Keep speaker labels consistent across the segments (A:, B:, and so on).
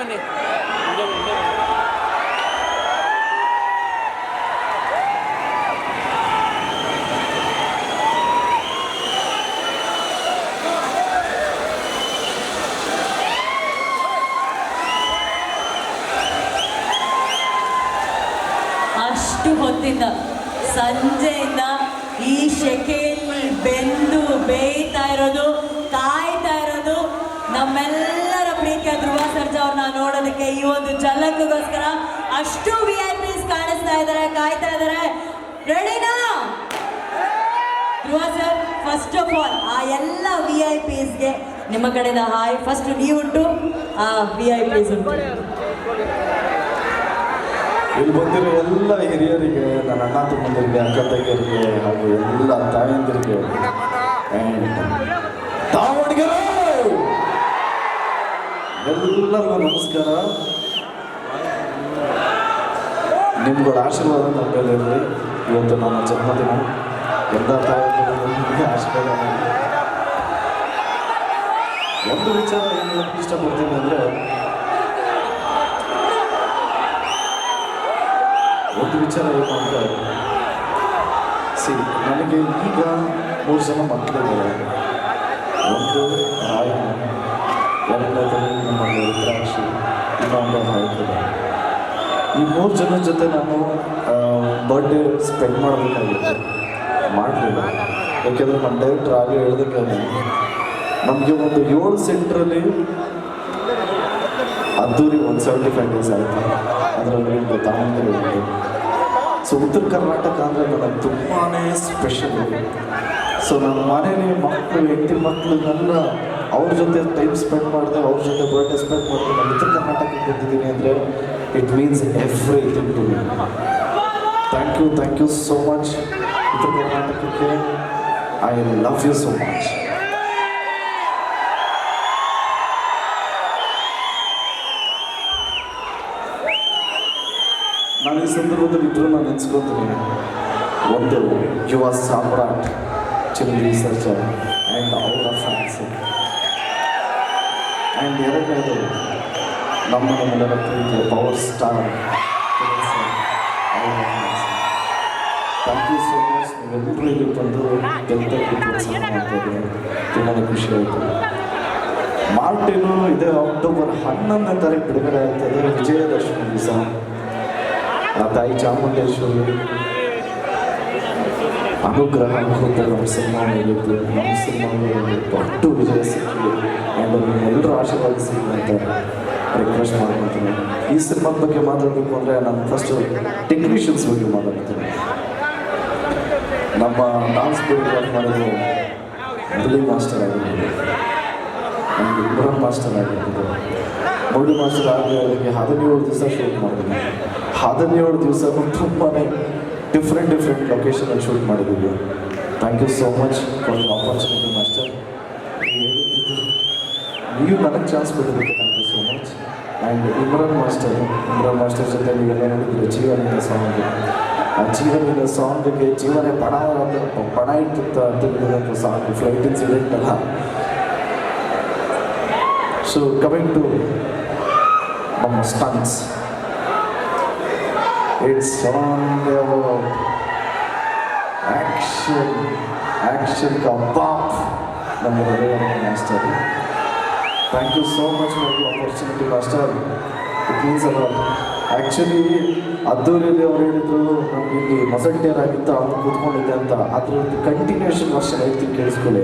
A: ಬನ್ನಿ.
B: ಅಷ್ಟು ಹೊತ್ತಿಂದ ಸಂಜೆಯಿಂದ ಈ ಶೆಕೆಯಲ್ಲಿ ಬೆಂದು ಬೇಯ್ತಾ ಇರೋದು ಕಾಯ್ತಾ ಇರೋದು ನಮ್ಮೆಲ್ಲರ ಪ್ರೀತಿಯ ಧ್ರುವ ಸರ್ಜಾ ಅವ್ರನ್ನ ನೋಡೋದಕ್ಕೆ ಈ ಒಂದು ಜಲಕ್ಕೋಸ್ಕರ ಅಷ್ಟು ವಿ ಐ ಪಿಸ್ ಕಾಣಿಸ್ತಾ ಇದ್ದಾರೆ, ಕಾಯ್ತಾ ಇದ್ದಾರೆ. ರೆಡಿನಾ? Dhruva sir first of all ಆ ಎಲ್ಲ ವಿ ಐ ಪಿಸ್ಗೆ ನಿಮ್ಮ ಕಡೆಯಿಂದ ಹಾಯ್. ಫಸ್ಟ್ ನೀವು ಉಂಟು ಆ ವಿ ಐ ಪಿಸ್ ಉಂಟು.
C: ಇಲ್ಲಿ ಬಂದಿರೋ ಎಲ್ಲ ಹಿರಿಯರಿಗೆ, ನನ್ನ ಅಣ್ಣ ತಮ್ಮಂದಿರಿಗೆ, ಅಕ್ಕ ತಂಗಿಯರಿಗೆ ಹಾಗೂ ಎಲ್ಲ ತಾಯಂದಿರಿಗೆ ದಾವಣಗೆರೆ! ಎಲ್ಲರಿಗೂ ನಮಸ್ಕಾರ. ನಿಮ್ಗಳ ಆಶೀರ್ವಾದ ನನ್ನ ಮೇಲೆ ಇರಲಿ ಇವತ್ತು ನನ್ನ ಜನ್ಮದಿನ. ಎಲ್ಲ ತಾಯಂದಿರಿಗೆ ಆಶೀರ್ವಾದ ಒಂದು ವಿಚಾರ ಏನು ಇಷ್ಟಪಡ್ತೀನಿ ಅಂದರೆ, ಒಂದು ವಿಚಾರ ಏನು ಅಂದರೆ, ಸಿ, ನನಗೆ ಈಗ ಮೂರು ಜನ ಮಕ್ಕಳಿದ್ದಾರೆ. ಒಂದು ರಾಯಣ್ಣ ಎರಡನೇದು ನಮ್ಮ ರುದ್ರಾಕ್ಷಿ ಇನ್ನೊಂದು ಹಾಯ್ತದೆ ಈ ಮೂರು ಜನ ಜೊತೆ ನಾನು ಬರ್ಡೇ ಸ್ಪೆಂಡ್ ಮಾಡಬೇಕಾಗಿತ್ತು. ಮಾಡಲಿಲ್ಲ. ಯಾಕೆಂದರೆ ನಮ್ಮ ಡೈರೆಕ್ಟ್ರ್ ಆಗಲೇ ಹೇಳಿದಕ್ಕೆ ನಮಗೆ ಒಂದು ಏಳು ಸೆಂಟ್ರಲ್ಲಿ ಅದ್ದೂರಿ ಒಂದು ಸೆವೆಂಟಿ ಫೈವ್ ಡೇಸ್ ಆಯಿತು. ಅದರಲ್ಲಿ ದಾವಣಗೆರೆ ಉಂಟು ಸೊ ಉತ್ತರ ಕರ್ನಾಟಕ ಅಂದರೆ ನನಗೆ ತುಂಬಾ ಸ್ಪೆಷಲ್ ಸೊ ನನ್ನ ಮನೇಲಿ ಮಕ್ಕಳು ಹೆಂಡತಿ ಮಕ್ಕಳನ್ನೆಲ್ಲ ಅವ್ರ ಜೊತೆ ಟೈಮ್ ಸ್ಪೆಂಡ್ ಮಾಡಿದೆ, ಅವ್ರ ಜೊತೆ ಬರ್ಡೇ ಸ್ಪೆಂಡ್ ಮಾಡಿದೆ, ನಾನು ಉತ್ತರ ಕರ್ನಾಟಕಕ್ಕೆ ಬಂದಿದ್ದೀನಿ ಅಂದರೆ it means everything to me thank you thank you so much ಉತ್ತರ ಕರ್ನಾಟಕಕ್ಕೆ I love you so much ನಾನು ಈ ಸಂದರ್ಭದಲ್ಲಿ ಇಬ್ಬರು ನಾನು ನೆನೆಸ್ಕೊತೀನಿ. ಒಂದು ಯುವ ಸಾಮ್ರಾಟ್ ಚಿರಂಜೀವಿ ಸರ್ಜಾ ಆ್ಯಂಡ್ ಅವರ ಫ್ಯಾನ್ಸ್ ಆ್ಯಂಡ್ ಎರಡನೇದು ನಮ್ಮ ನಮ್ಮೆಲ್ಲರ ಪ್ರೀತಿಯ power star thank you so much ನೀವೆಲ್ಲರೂ ಇಲ್ಲಿ ಬಂದು ಗೆಲ್ತಕ್ಕೆ ಪ್ರೋತ್ಸಾಹ ಮಾಡ್ತಾ ಇದ್ದೀರಿ ತುಂಬಾ ಖುಷಿ ಆಯಿತು. ಮಾರ್ಟಿನು ಇದೇ ಅಕ್ಟೋಬರ್ ಹನ್ನೊಂದನೇ ತಾರೀಕು ಬಿಡುಗಡೆ ಆಗ್ತದೆ ವಿಜಯದಶಮಿ ದಿವಸ. ಆ ತಾಯಿ ಚಾಮುಂಡೇಶ್ವರಿ. ಅನುಗ್ರಹ ಅಂತ ನಮ್ಮ ಸಿನಿಮಾ ಮೇಲಿದ್ದು ನಮ್ಮ ಸಿನಿಮಾ ಮೇಲೆ ದೊಡ್ಡ ವಿಜಯ ಸಿಕ್ಕಿದೆ ಅದನ್ನು ಎಲ್ಲರೂ ಆಶೀರ್ವಾದ ಸಿಗಲಿ ಅಂತ ರಿಕ್ವೆಸ್ಟ್ ಮಾಡ್ಕೊತೀನಿ ಈ ಸಿನಿಮಾದ ಬಗ್ಗೆ ಮಾತಾಡಬೇಕು ಅಂದರೆ ನಾನು ಫಸ್ಟ್ ಟೆಕ್ನಿಷಿಯನ್ಸ್ ಬಗ್ಗೆ ಮಾತಾಡ್ತೀನಿ. ನಮ್ಮ ಡಾನ್ಸ್ ಕೋರಿಯೋಗ್ರಾಫ್ ಮಾಡೋದು ಮುರಳಿ ಮಾಸ್ಟರ್ ಆಗಿರ್ಬೋದು, ನಮಗೆ ಇಬ್ರಾನ್ ಮಾಸ್ಟರ್ ಆಗಿರ್ಬೋದು. ಮುರಳಿ ಮಾಸ್ಟರ್ ಆಗಿ ಅವರಿಗೆ ಹದಿನೇಳು ದಿವಸ ಶೂಟ್ ಮಾಡಿದ್ದೀನಿ. ಹದಿನೇಳು ದಿವಸ ತುಂಬಾ ಡಿಫ್ರೆಂಟ್ ಡಿಫ್ರೆಂಟ್ ಲೊಕೇಶನಲ್ಲಿ ಶೂಟ್ ಮಾಡಿದ್ದೀವಿ. Thank you so much for opportunity master ನೀವು ನನಗೆ ಚಾನ್ಸ್ ಕೊಟ್ಟಿದ್ದಕ್ಕೆ thank you so much and Imran master Imran master ಜೊತೆ ನೀವೆಲ್ಲ ನೋಡಿದ್ರೆ ಜೀವನದ ಸಾಂಗ್ ಆ ಜೀವನದ ಸಾಂಗ್ಗೆ ಜೀವನ ಪಣ ಪಣ ಇಟ್ಟಿತ್ತ ಅಂತ ಹೇಳಿದಂಥ ಸಾಂಗ್ ಫ್ಲೈಟ್ ಇನ್ಸಿಡೆಂಟ್ ಅಲ್ಲ. ಸೊ ಕಮಿಂಗ್ ಟು ನಮ್ಮ stunts It's on the world. Action. Action come. Pop. ನಮ್ಮ master thank you so much for the opportunity master it means ಅಲ್ಲ ಆ್ಯಕ್ಚುಲಿ ಅದ್ದೂರಿಯಲ್ಲಿ ಅವ್ರು ಹೇಳಿದ್ರು ನಮ್ಗೆ ಇಲ್ಲಿ ಮಸಂಟಿಯರ್ ಆಗಿತ್ತು ಅವ್ನು ಕೂತ್ಕೊಂಡಿದ್ದೆ ಅಂತ ಅದ್ರ ಕಂಟಿನ್ಯೂಷನ್ ವರ್ಷ ಐತಿ ಕೇಳಿಸ್ಕೊಳ್ಳಿ.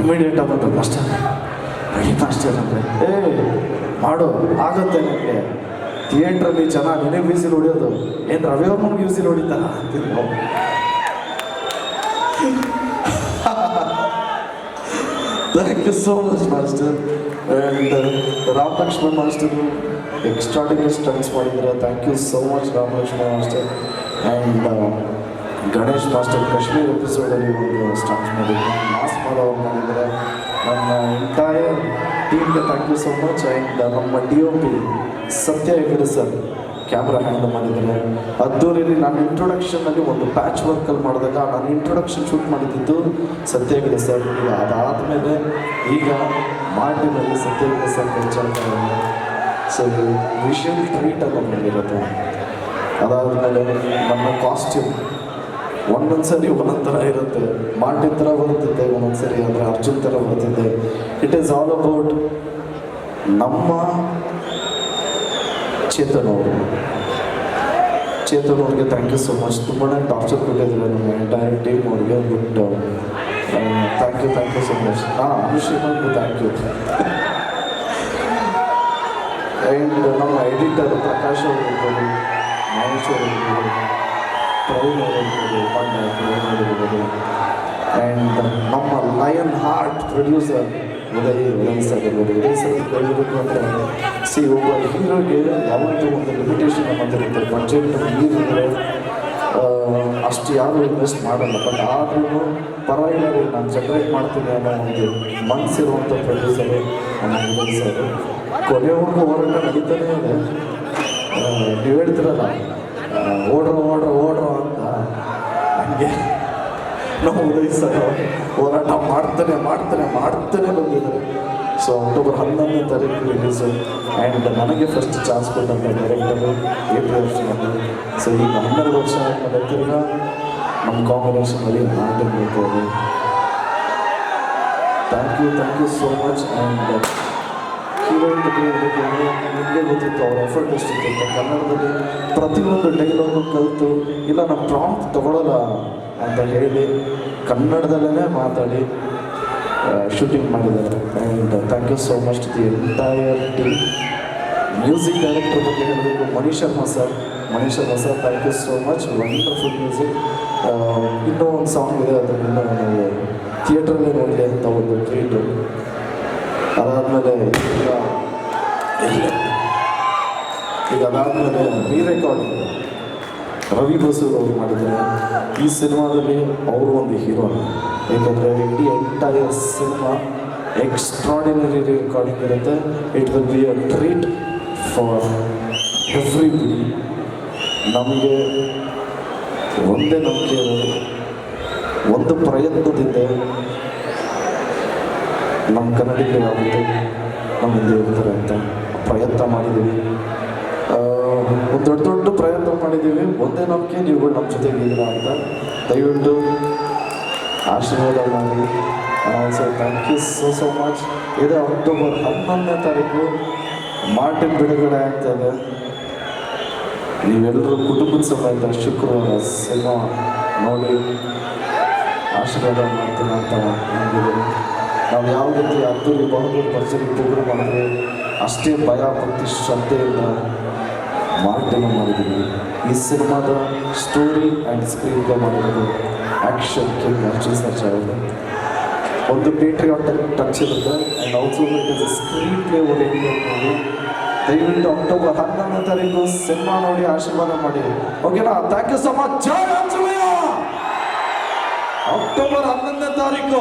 C: ಇಮಿಡಿಯೇಟ್ ಆಗುತ್ತೆ ಮಾಸ್ಟರ್ ಮಾಸ್ಟರ್ ಅಂದರೆ. ಏ, ಮಾಡು. ಆಗುತ್ತೆ ನನಗೆ ಥಿಯೇಟ್ರಲ್ಲಿ ಜನ ನಿನಗೆ ಬಿಸಿಲು ಹೊಡಿಯೋದು ಏನು ರವಿ ಅವ್ರನಿಗೆ ಬಿಸಿಲು ಹೊಡಿತಾರ ಅಂತಿದ್ರು thank you so much master and Ram Lakshman master extraordinary stunts ಮಾಡಿದ್ದಾರೆ thank you so much Ram master and Ganesh master Kashmir ಎಪಿಸೋಡಲ್ಲಿ ಒಂದು ಸ್ಟನ್ಸ್ ಮಾಡಿದ್ರು. ಮಾಸ್ ಮಾಡೋರು ಮಾಡಿದ್ರೆ. ನನ್ನ ಎಂಟೈರ್ ಟೀಮ್ಗೆ thank you so much and ನಮ್ಮ D O P Satya Hegde sir camera handle ಮಾಡಿದ್ದಾರೆ. ಅದ್ದೂರಿಯಲ್ಲಿ ನಾನು ಇಂಟ್ರೊಡಕ್ಷನಲ್ಲಿ ಒಂದು ಪ್ಯಾಚ್ ವರ್ಕಲ್ಲಿ ಮಾಡಿದಾಗ ನಾನು ಇಂಟ್ರೊಡಕ್ಷನ್ ಶೂಟ್ ಮಾಡಿದ್ದು ಸತ್ಯ ಹೆಗಡೆ ಸರ್ ಅದಾದ ಅದಾದಮೇಲೆ ಈಗ ಮಾರ್ಟಿನಲ್ಲಿ ಸತ್ಯ ಹೆಗಡೆ ಸರ್ ಆಗ್ತಾರೆ ಸೊ ವಿಷನ್ ಟ್ರೀಟ್ ಅನ್ನೋ ಬಂದಿರುತ್ತೆ ಅದಾದಮೇಲೆ ನಮ್ಮ ಕಾಸ್ಟ್ಯೂಮ್ ಒಂದೊಂದು ಸರಿ ಒಂದೊಂದು ಥರ ಇರುತ್ತೆ. ಮಾರ್ಟಿನ್ ಥರ ಬರುತ್ತಿದ್ದೆ ಒಂದೊಂದು ಸರಿ ಅಂದರೆ ಅರ್ಜುನ್ ಥರ ಬರ್ತಿದ್ದೆ ಇಟ್ ಈಸ್ ಆಲ್ ಅಬೌಟ್ ನಮ್ಮ ಚೇತನ್ ಅವರು ಚೇತನ್ ಅವ್ರಿಗೆ ಥ್ಯಾಂಕ್ ಯು ಸೊ ಮಚ್ ತುಂಬಾ ಟಾರ್ಚರ್ ಕೊಟ್ಟಿದ್ದಾರೆ ನಮ್ಮ ಎಂಟೈರ್ ಟೀಮ್ ಅವ್ರಿಗೆ but thank you thank you so much ಹಾಂ ಅವ್ರಿಗೆ ಥ್ಯಾಂಕ್ ಯು ಆ್ಯಂಡ್ ನಮ್ಮ ಎಡಿಟರ್ ಪ್ರಕಾಶ್ ಅವರು ಮಹೇಶ್ ಅವರು ಆ್ಯಂಡ್ ನಮ್ಮ lion heart producer Udaya Uday sir ಇರ್ಬೋದು ಉದಯ್ ಸರ್ ಅಂದರೆ ಸಿ ಒಬ್ಬ ಹೀರೋಗೆ ಯಾವತ್ತೂ ಒಂದು ಲಿಮಿಟೇಷನ್ ಬಂದಿರುತ್ತೆ ಬಜೆಟ್ ಮೀರಿದ್ರೆ ಅಷ್ಟು ಯಾರು ಇನ್ವೆಸ್ಟ್ ಮಾಡಲ್ಲ. ಬಟ್ ಆದ್ರೂ ಪರವಾಗಿಲ್ಲ ನಾನು ಜನರೇಟ್ ಮಾಡ್ತೀನಿ ಅನ್ನೋ ಒಂದು ಮನಸ್ಸಿರುವಂಥ ಪ್ರೊಡ್ಯೂಸರು ನಮ್ಮ ಉದಯ್ ಸರ್ ಕೊನೆವರೆಗೂ ಹೋರಾಟ ನಡೀತಾನೆ ಇದೆ. ನೀವು ಹೇಳ್ತಿರಲ್ಲ ಓಡ್ರೋ, ಓಡ್ರ, ಓಡ್ರೋ ಅಂತ ನಾವು ನಮ್ಮ ಉದಯ್ ಸರ್ ಹೋರಾಟ ಮಾಡ್ತಾನೆ ಮಾಡ್ತಾನೆ ಮಾಡ್ತಾನೆ ಬಂದಿದ್ದಾರೆ. ಸೊ ಅಕ್ಟೋಬರ್ ಹನ್ನೊಂದನೇ ತಾರೀಕು ರಿಲೀಸು ಆ್ಯಂಡ್ ನನಗೆ ಫಸ್ಟ್ ಚಾನ್ಸ್ ಕೊಟ್ಟಂಥ ಡೈರೆಕ್ಟರು ಎ ಪಿ ಸೊ ಈಗ ಹನ್ನೆರಡು ವರ್ಷ ತಿರ್ಗಾ ನಮ್ಮ ಕಾಂಬಿನೇಷನಲ್ಲಿ ಬರ್ಬೋದು thank you thank you so much and ಬಗ್ಗೆ ಹೇಳ್ಬೇಕಂದ್ರೆ ನಿಮಗೆ ಗೊತ್ತಿತ್ತು ಅವ್ರ ಎಫರ್ಟ್ ಎಷ್ಟಿತ್ತು ಅಂತ ಕನ್ನಡದಲ್ಲಿ ಪ್ರತಿಯೊಂದು ಡೈಲಾಗು ಕಲಿತು ಇಲ್ಲ ನಮ್ಮ ಪ್ರಾಂಪ್ಟ್ ತಗೊಳ್ಳಲ್ಲ ಅಂತ ಹೇಳಿ ಕನ್ನಡದಲ್ಲೇ ಮಾತಾಡಿ ಶೂಟಿಂಗ್ ಮಾಡಿದ್ದಾರೆ and thank you so much the entire team music director ಬಗ್ಗೆ ಹೇಳಬೇಕು Mani Sharma sir Manish Sharma sir thank you so much wonderful music ಇನ್ನೂ ಒಂದು ಸಾಂಗ್ ಇದೆ ಅದನ್ನೆಲ್ಲ ನಾವು ಥಿಯೇಟ್ರಲ್ಲೇ ನೋಡಿದೆ ಅಂತ ಒಂದು ಟ್ರೀಟು ಅದಾದಮೇಲೆ ಈಗ ಅದಾದಮೇಲೆ ರೀ ರೆಕಾರ್ಡಿಂಗ್ ರವಿ ಬಸು ಅವರು ಮಾಡಿದ್ದಾರೆ. ಈ ಸಿನಿಮಾದಲ್ಲಿ ಅವರು ಒಂದು ಹೀರೋ ಏಕೆಂದರೆ ಇಡೀ ಎಂಟೈರ್ ಸಿನಿಮಾ ಎಕ್ಸ್ಟ್ರಾಡಿನರಿ ರೆಕಾರ್ಡಿಂಗ್ ಇರುತ್ತೆ. It will be a treat for every ಬಿಡಿ ನಮಗೆ ಒಂದೇ ನಂಬಿಕೆ ಒಂದು ಪ್ರಯತ್ನದಿಂದ ನಮ್ಮ ಕನ್ನಡಿಗರು ಯಾವತ್ತೂ ನಮ್ಮ ಹಿಂದೆ ಇರ್ತಾರೆ ಅಂತ ಪ್ರಯತ್ನ ಮಾಡಿದ್ದೀವಿ. ಒಂದು ದೊಡ್ಡ ದೊಡ್ಡ ಪ್ರಯತ್ನ ಮಾಡಿದ್ದೀವಿ. ಒಂದೇ ನಂಬಿಕೆ ನೀವುಗಳು ನಮ್ಮ ಜೊತೆಗೆ ಇದ್ದೀರಾ ಅಂತ. ದಯವಿಟ್ಟು ಆಶೀರ್ವಾದ ಮಾಡಿ. So thank you so so much ಇದು ಅಕ್ಟೋಬರ್ ಹನ್ನೊಂದನೇ ತಾರೀಕು. ಮಾರ್ಟಿನ್ ಬಿಡುಗಡೆ ಆಗ್ತದೆ ನೀವೆಲ್ಲರೂ ಕುಟುಂಬದ ಸಮೇತ ಶುಕ್ರವಾರ ಸಿನಿಮಾ ನೋಡಿ ಆಶೀರ್ವಾದ ಮಾಡ್ತೀನಿ ಅಂತ ನಂಬಿದ್ದೀನಿ. ನಾವು ಯಾವ ರೀತಿ ಅದ್ದೂರಿ ಬಹದ್ದೂರು ಪರ್ಸೆಂಟ್ ಪ್ರೋಗ್ರಾಮ್ ಮಾಡಿದ್ರೆ ಅಷ್ಟೇ ಭಯ ಪ್ರತಿ ಶ್ರದ್ಧೆಯಿಂದ ಮಾರ್ಟನ್ನು ಮಾಡಿದ್ದೀವಿ. ಈ ಸಿನಿಮಾದ ಸ್ಟೋರಿ ಆ್ಯಂಡ್ ಸ್ಕ್ರೀನ್ ಪ್ಲೇ ಮಾಡಿರೋದು ಆ್ಯಕ್ಷನ್ ಕಿಂಗ್ ಅರ್ಜುನ್ ಸರ್ಜಾ ಅವರು. ಒಂದು ಪೇಟ್ರಿಯಾಟಿಕ್ ಟಚ್ ಇರುತ್ತೆ. And also screen play oriented movie ದಯವಿಟ್ಟು ಅಕ್ಟೋಬರ್ ಹನ್ನೊಂದನೇ ತಾರೀಕು ಸಿನಿಮಾ ನೋಡಿ ಆಶೀರ್ವಾದ ಮಾಡಿ. ಓಕೆನಾ thank you so much October ಹನ್ನೊಂದನೇ ತಾರೀಕು.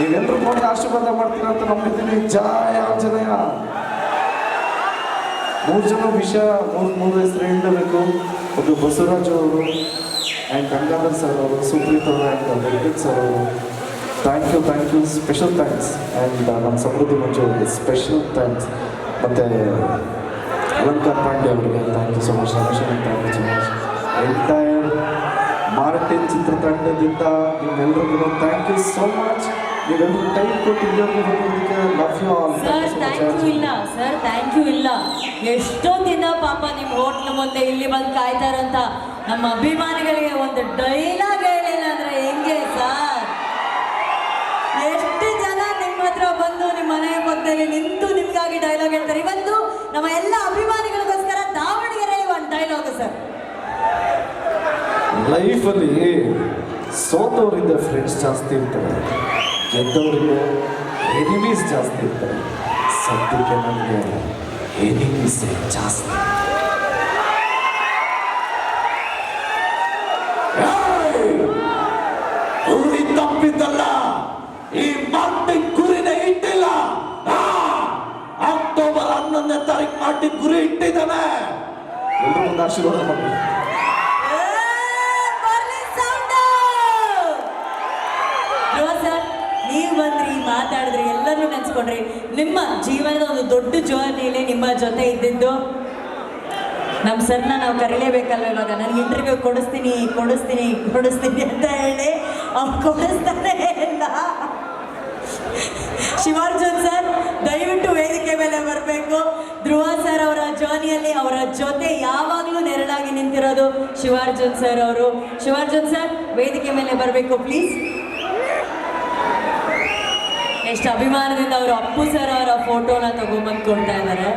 C: ನೀವೆಲ್ಲರೂ ನೋಡಿ ಆಶೀರ್ವಾದ ಮಾಡ್ತೀರಾ ಅಂತ ನಂಬಿದ್ದೀನಿ. ಜಯ ಆಂಜನೇಯ. ಮೂರು ಜನ ವಿಷಯ ಮೂರು ಮೂರು ಹೆಸರು ಹೇಳಬೇಕು. ಒಬ್ಬರು ಬಸವರಾಜ್ ಅವರು ಆ್ಯಂಡ್ ಗಂಗಾಧರ್ ಸರ್ ಅವರು, ಸುಪ್ರೀತ್ ಅವರು ಆ್ಯಂಡ್ ವೆಂಕಟ್ ಸರ್ ಅವರು. Thank you thank you special thanks and ನಮ್ಮ ಸಮೃದ್ಧಿ ಮಂಜು ಸ್ಪೆಷಲ್ ಥ್ಯಾಂಕ್ಸ್ ಮತ್ತು, ಅಲಂಕಾರ್ ಪಾಂಡೆ ಅವರಿಗೆ thank you so much thank you so much entire Martin ಚಿತ್ರತಂಡದಿಂದ ನಿಮ್ಮೆಲ್ಲರಿಗೂ ಥ್ಯಾಂಕ್ ಯು ಸೋ ಮಚ್ ನೀವೆಲ್ಲರೂ time love you all
B: sir thank you ಇಲ್ಲ. Sir thank you ಇಲ್ಲ. ಎಷ್ಟೊಂದಿನ ಪಾಪ ನಿಮ್ಮ ಹೋಟ್ಲ್ ಮುಂದೆ ಇಲ್ಲಿ ಬಂದು ಕಾಯ್ತಾ ಅಂತ ನಮ್ಮ ಅಭಿಮಾನಿಗಳಿಗೆ ಒಂದು ಡೈಲಾಗ್ ಹೇಳಿಲ್ಲ ಅಂದ್ರೆ ಹೆಂಗೆ ಸರ್ ಎಷ್ಟು ಜನ ನಿಮ್ಮ ಹತ್ರ ಬಂದು ನಿಮ್ಮ ಮನೆಯ ಮಧ್ಯದಲ್ಲಿ ನಿಂತು ನಿಮ್ಗಾಗಿ ಡೈಲಾಗ್ ಹೇಳ್ತಾರೆ. ಇವತ್ತು ನಮ್ಮ ಎಲ್ಲ ಅಭಿಮಾನಿಗಳಿಗೋಸ್ಕರ ದಾವಣಗೆರೆಯಲ್ಲಿ ಒಂದು ಡೈಲಾಗ್ ಸರ್
C: ಲೈಫಲ್ಲಿ ಸೋತವರಿಂದ ಫ್ರೆಂಡ್ಸ್ ಜಾಸ್ತಿ ಇರ್ತಾರೆ. ಗೆದ್ದವರಿಗೆ ಎನಿಮೀಸ್ ಜಾಸ್ತಿ ಇರ್ತಾರೆ. ಸದ್ಯಕ್ಕೆ ನನಗೆ ಎನಿಮೀಸ್ ಜಾಸ್ತಿ. ಗುರಿ ತಪ್ಪಿದ್ದಲ್ಲ. ಈ ಮಾರ್ಟಿನ್ ಗುರಿನೇ ಇಟ್ಟಿಲ್ಲ. ಅಕ್ಟೋಬರ್ ಹನ್ನೊಂದನೇ ತಾರೀಕು ಮಾರ್ಟಿನ್ ಗುರಿ ಇಟ್ಟಿದ್ದಾನೆ. ಎಲ್ಲರೂ ಒಂದು ಆಶೀರ್ವಾದ ಮಾಡಿ
B: ನೀವು ಬಂದ್ರಿ, ಮಾತಾಡಿದ್ರಿ ಎಲ್ಲರೂ ನೆನೆಸ್ಕೊಂಡ್ರಿ. ನಿಮ್ಮ ಜೀವನದ ಒಂದು ದೊಡ್ಡ ಜರ್ನಿಲಿ ನಿಮ್ಮ ಜೊತೆ ಇದ್ದಿದ್ದು? ನಮ್ಮ ಸರ್ನ ನಾವು ಕರೀಲೇಬೇಕಲ್ವ ಇವಾಗ? ನನಗೆ ಇಂಟರ್ವ್ಯೂ ಕೊಡಿಸ್ತೀನಿ ಕೊಡಿಸ್ತೀನಿ ಕೊಡಿಸ್ತೀನಿ ಅಂತ ಹೇಳಿ ಅವ್ರು ಕೊಡಿಸ್ತಾನೆ ಇಲ್ಲ. ಶಿವಾರ್ಜುನ್ ಸರ್, ದಯವಿಟ್ಟು ವೇದಿಕೆ ಮೇಲೆ ಬರಬೇಕು. ಧ್ರುವ ಸರ್ ಅವರ ಜರ್ನಿಯಲ್ಲಿ ಅವರ ಜೊತೆ ಯಾವಾಗಲೂ ನೆರಳಾಗಿ ನಿಂತಿರೋದು ಶಿವಾರ್ಜುನ್ ಸರ್ ಅವರು. ಶಿವಾರ್ಜುನ್ ಸರ್, ವೇದಿಕೆ ಮೇಲೆ ಬರಬೇಕು ಪ್ಲೀಸ್ ಎಷ್ಟು ಅಭಿಮಾನದಿಂದ ಅವರು ಅಪ್ಪು ಸರ್ ಅವರ ಫೋಟೋನ ತಗೊಂಬಂದು ಇದ್ದಾರೆ